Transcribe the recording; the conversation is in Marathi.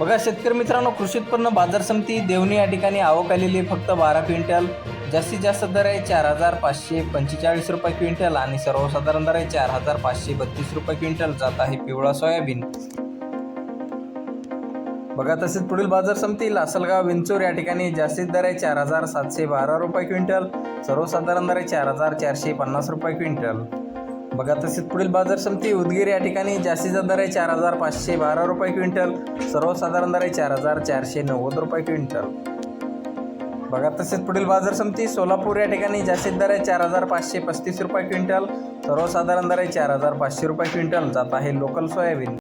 बघा शेतकरी मित्रांनो कृषी उत्पन्न बाजार समिती देवणी या ठिकाणी आवक आलेली आहे. फक्त बारा क्विंटल जास्तीत जास्त दर आहे चार हजार पाचशे पंचेचाळीस रुपये क्विंटल आणि सर्वसाधारण दर आहे चार हजार पाचशे बत्तीस रुपये क्विंटल. जात आहे पिवळा सोयाबीन. बघा तसेच पुढील बाजार समिती लासलगाव विंचूर या ठिकाणी जास्तीत दर आहे चार हजार सातशे बारा रुपये क्विंटल सर्वसाधारण दर आहे चार हजार चारशे पन्नास रुपये क्विंटल. बघा तसेच पुढील बाजार समिती उदगीर या ठिकाणी जास्तीचा दर आहे चार हजार पाचशे बारा रुपये क्विंटल सर्वसाधारण दर आहे चार हजार चारशे नव्वद रुपये क्विंटल. बघा तसेच पुढील बाजार समिती सोलापूर या ठिकाणी जास्तीत दर आहे चार हजार पाचशे पस्तीस रुपये क्विंटल सर्वसाधारण दर आहे चार हजार पाचशे रुपये क्विंटल. जात आहे लोकल सोयाबीन.